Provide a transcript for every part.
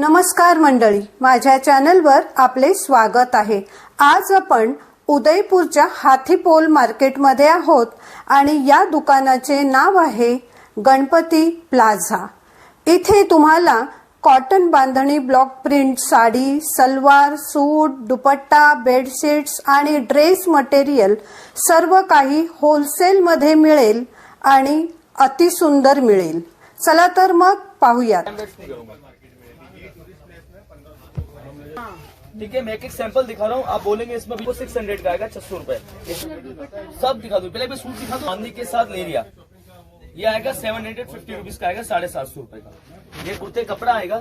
नमस्कार मंडळी माझ्या चॅनलवर आपले स्वागत आहे. आज आपण उदयपूरच्या हाथीपोल मार्केटमध्ये आहोत आणि या दुकानाचे नाव आहे गणपती प्लाझा. इथे तुम्हाला cotton bandhani block print sari salwar suit dupatta bedsheets आणि ड्रेस मटेरियल सर्व काही होलसेलमध्ये मिळेल आणि अतिसुंदर मिळेल. चला तर मग पाहूयात. ठीक है मैं एक एक सैंपल दिखा रहा हूँ आप बोलेंगे इसमें भी सिक्स हंड्रेड का आएगा छह सौ रूपये सब दिखा दूँ पहले मैं सूट दिखा दूँ बांधनी के साथ ले लिया। ये आएगा सेवन हंड्रेड फिफ्टी रुपीज का आएगा साढ़े सात सौ रूपये का। ये कुर्ते कपड़ा आएगा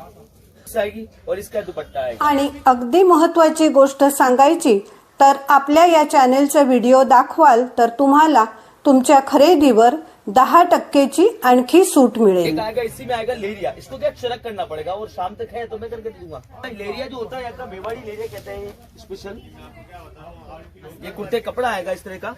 आएगी और इसका दुपट्टा आएगा। आणि अगदी महत्वाची गोष्ट सांगायची तर आपल्या या चॅनेलचा व्हिडिओ दाखवाल तर तुम्हाला तुमच्या खरेदीवर दहा टक्केची आणखी सूट मिळेल. एक आएगा इसी में आएगा लेरिया. इसको क्या चरक करना पड़ेगा? और शाम तक है तो मैं करके दे दूंगा लेरिया जो होता है मेवाड़ी लेरिया कहते हैं ये स्पेशल ये कुर्ते कपड़ा आएगा इस तरह का?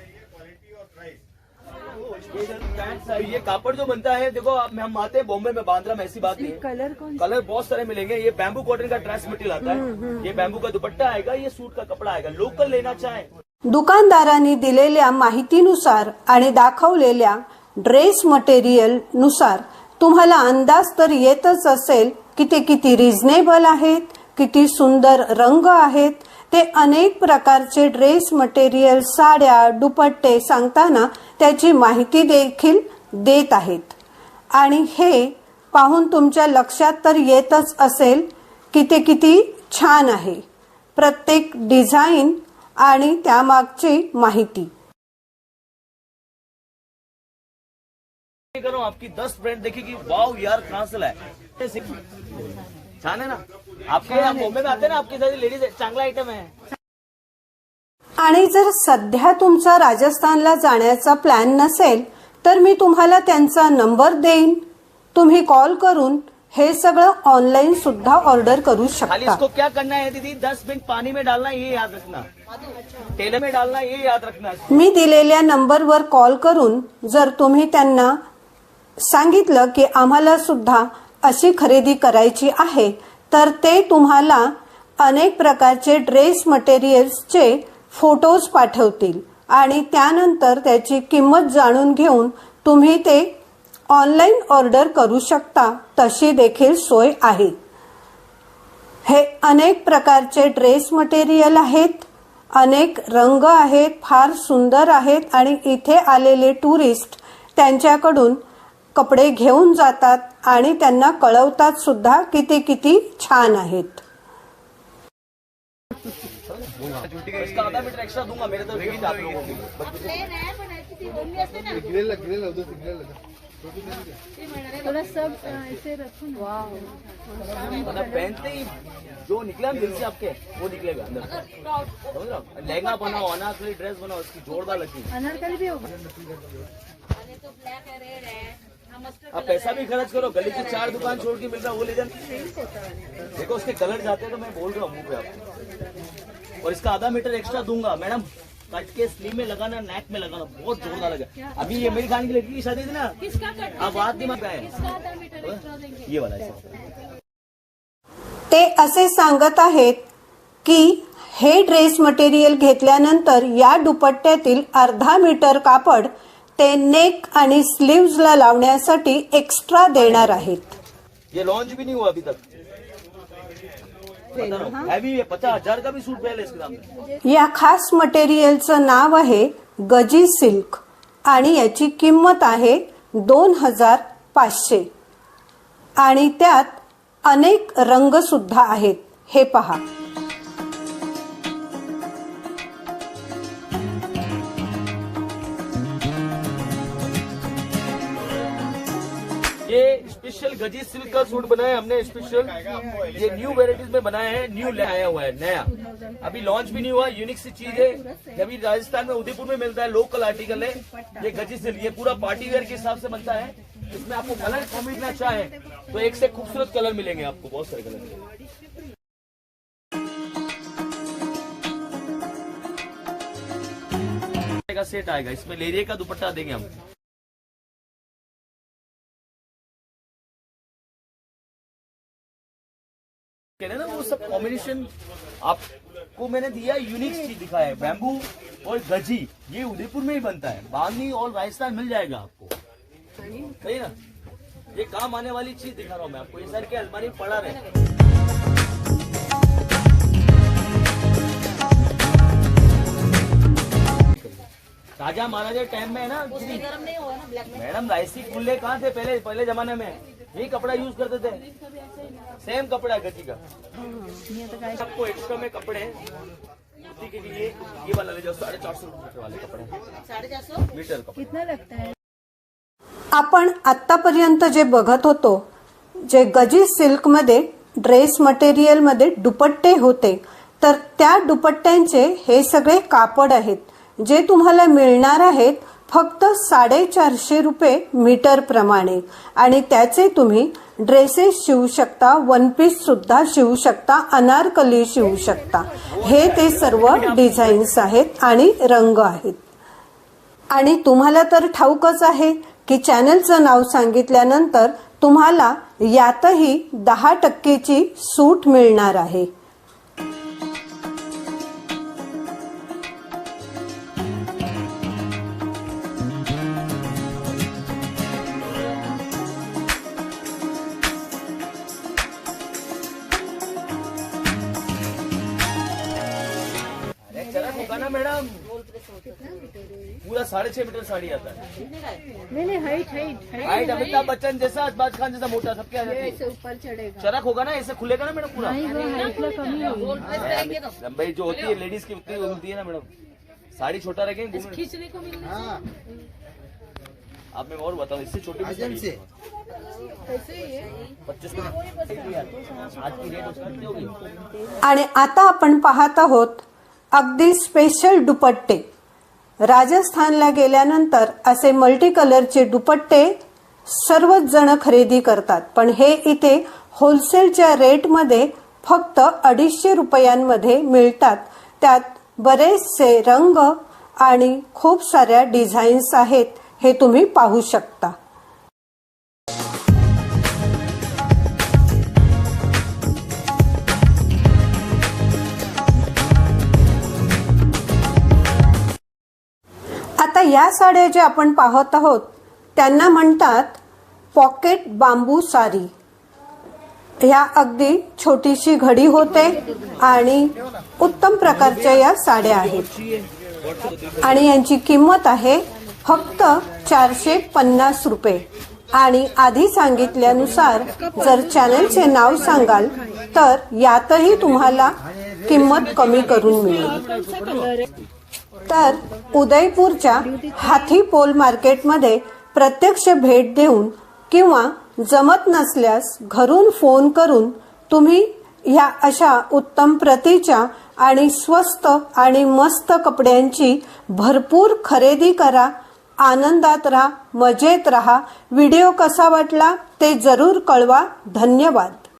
ये कापड़ जो बनता है देखो आप हम आते हैं बॉम्बे में बांद्रा में ऐसी बात नहीं है। कलर कौन कलर बहुत सारे मिलेंगे। ये बैम्बू कॉटन का ड्रेस मटेरियल आता है। ये बैम्बू का दुपट्टा आएगा ये सूट का कपड़ा आएगा। लोकल लेना चाहे। दुकानदारांनी दिलेल्या माहितीनुसार आणि दाखवलेल्या ड्रेस मटेरियलनुसार तुम्हाला अंदाज तर येतच असेल की ते किती रिझनेबल आहेत किती सुंदर रंग आहेत. ते अनेक प्रकारचे ड्रेस मटेरियल साड्या दुपट्टे सांगताना त्याची माहिती देखील देत आहेत. आणि हे पाहून तुमच्या लक्षात तर येतच असेल की ते किती छान आहे. प्रत्येक डिझाईन आणि त्यामागची माहिती. कर रहा हूँ आपकी दस ब्रांड देखेगी वाव यार कहाँ से लाए? छान है ना। आपके यहाँ बॉम्बे में आते हैं ना आपकी सारी लेडीज चांगला आइटम है। आणि जर सध्या तुमचा राजस्थानला जाण्याचा प्लॅन नसेल तर मी तुम्हाला त्यांचा नंबर देईन. तुम्ही कॉल करून हे सगळं ऑनलाईन सुद्धा ऑर्डर करू खाली शकता. इसको क्या करना है दीदी? दस मिनट पानी में डालना है, ये याद रखना। तेल में डालना है, ये याद रखना। मी दिलेल्या नंबरवर कॉल करून जर तुम्ही त्यांना सांगितलं की आम्हाला सुद्धा अशी खरेदी करायची आहे तर ते तुम्हाला अनेक प्रकारचे ड्रेस मटेरियल्सचे फोटोज पाठवतील आणि त्यानंतर त्याची किंमत जाणून घेऊन तुम्ही ते ऑनलाईन ऑर्डर करू शकता तशी देखील सोय आहे. हे अनेक प्रकारचे ड्रेस मटेरियल आहेत अनेक रंग आहेत फार सुंदर आहेत आणि इथे आलेले टुरिस्ट त्यांच्याकडून कपडे घेऊन जातात आणि त्यांना कळवतात सुद्धा की ते किती छान आहेत. थोड़ा सब ऐसे रखो ना मतलब पहनते ही जो निकला दिल से आपके वो निकलेगा अंदर. से। समझ रहे हो? लहंगा बनाओ अनारकली ड्रेस बनाओ इसकी जोरदार लगती है अनारकली भी होगा. तो ब्लैक है रेड है. आप पैसा भी खर्च करो गली की चार दुकान छोड़ के मिल रहा है वो ले जाना। देखो उसके कलर जाते हैं तो मैं बोल रहा हूँ मुंह पे आपको। और इसका आधा मीटर एक्स्ट्रा दूंगा। मैडम कट के स्लीव में लगाना नेक में लगाना बहुत जोरदार लगा अभी ये मेरी खान की लड़की की शादी थी ना किसका कट आप बात एक्स्ट्रा देंगे? ये वाला है। ते असे सांगत आहेत की हे ड्रेस मटेरियल घेतल्यानंतर या दुपट्ट्यातील अर्धा मीटर कापड ते नेक आणि स्लीव्जला लावण्यासाठी एक्स्ट्रा देणार आहेत. ये लॉन्च भी नहीं हुआ अभी तक। हैवी है? पचास हजार का भी सूट पहले इसके सामने या खास मटेरियलचं नाव आहे गजी सिल्क आणि याची किंमत आहे दोन हजार पाचशे. आणि त्यात अनेक रंग सुद्धा आहेत. हे पहा. ये स्पेशल गजी सिल्क का सूट बनाया हमने स्पेशल ये न्यू वेराइटीज में बनाया है न्यू ले आया हुआ है, नया। अभी लॉन्च भी नहीं हुआ यूनिक सी चीज़ है। अभी राजस्थान में उदयपुर में मिलता है लोकल आर्टिकल है। ये गजी सिल्क ये पूरा पार्टी वेयर के हिसाब से बनता है। इसमें आपको कलर खरीदना चाहे तो एक से खूबसूरत कलर मिलेंगे आपको, बहुत सारे कलर मिलेंगे। का सेट आएगा, इसमें लेरिया का दुपट्टा देंगे हम। कॉम्बिनेशन आपको मैंने दिया यूनिक चीज़ दिखाया है। बैम्बू और गजी ये उदयपुर में ही बनता है। बागनी और राजस्थान मिल जाएगा आपको। सही ना ये काम आने वाली चीज़ दिखा रहा हूँ मैं आपको। ये सर के अलमारी पड़ा रहे। राजा महाराजा टाइम में है ना? गरम नहीं होगा ना ब्लैक में? मैडम राइसी खुले कहाँ थे पहले? पहले जमाने में। यही कपड़ा यूज करते थे। सेम कपड़ा है गति का। सबको एक्स्ट्रा में कपड़े हैं। के लिए ये वाला ले जाओ साढ़े चार सौ मीटर वाले कपड़े हैं। साढ़े चार सौ? मीटर कपड़े। आपण आतापर्यंत जे बघत होतो जे गजी सिल्कमध्ये ड्रेस मटेरियलमध्ये दुपट्टे होते तर त्या दुपट्ट्यांचे हे सगळे कापड आहेत. जे तुम्हाला मिळणार आहेत फक्त साडेचारशे रुपये मीटर प्रमाणे. आणि त्याचे तुम्ही ड्रेसेस शिवू शकता वन पीस सुद्धा शिवू शकता अनारकली शिवू शकता. हे ते सर्व डिझाईन्स आहेत आणि रंग आहेत. आणि तुम्हाला तर ठाऊकच आहे की चॅनलचं नाव सांगितल्यानंतर तुम्हाला यातही दहा टक्केची सूट मिळणार आहे. पूरा साढ़े छह मीटर साड़ी आता है। नहीं नहीं height height height height Amitabh Bachchan जैसा अजबाज खान जैसा मोटा सबके आ जाती ऐसे है ऊपर चढ़ेगा। चरक होगा ना ऐसे खुलेगा ना मैडम पूरा? लंबाई जो होती है लेडीज की उतनी होती है ना मैडम। साड़ी छोटा रखेंगे खींचने को आप मैं और बताऊं इससे छोटी भी है। ही। है आणि आता आपण पाहत आहोत अगदी स्पेशल दुपट्टे. राजस्थानला गेल्यानंतर असे मल्टी कलरचे दुपट्टे सर्वच जण खरेदी करतात. पण हे इथे होलसेलच्या रेटमध्ये फक्त अडीचशे रुपयांमध्ये मिळतात. त्यात बरेचसे रंग आणि खूप साऱ्या डिझाईन्स आहेत हे तुम्ही पाहू शकता. या साड्या ज्या आपण पाहत आहोत त्यांना म्हणतात पॉकेट बांबू साडी ह्या अगदी छोटीशी घडी होते आणि उत्तम प्रकारच्या या साड्या आहेत. आणि यांची किंमत आहे फक्त चारशे पन्नास रुपये. आणि आधी सांगितल्यानुसार जर चॅनलचे नाव सांगाल तर यातही तुम्हाला किंमत कमी करून मिळेल. तर उदयपूरच्या हाथी पोल मार्केटमध्ये प्रत्यक्ष भेट देऊन किंवा जमत नसल्यास घरून फोन करून तुम्ही ह्या अशा उत्तम प्रतीच्या आणि स्वस्त आणि मस्त कपड्यांची भरपूर खरेदी करा आनंदात राहा मजेत राहा. व्हिडिओ कसा वाटला ते जरूर कळवा. धन्यवाद.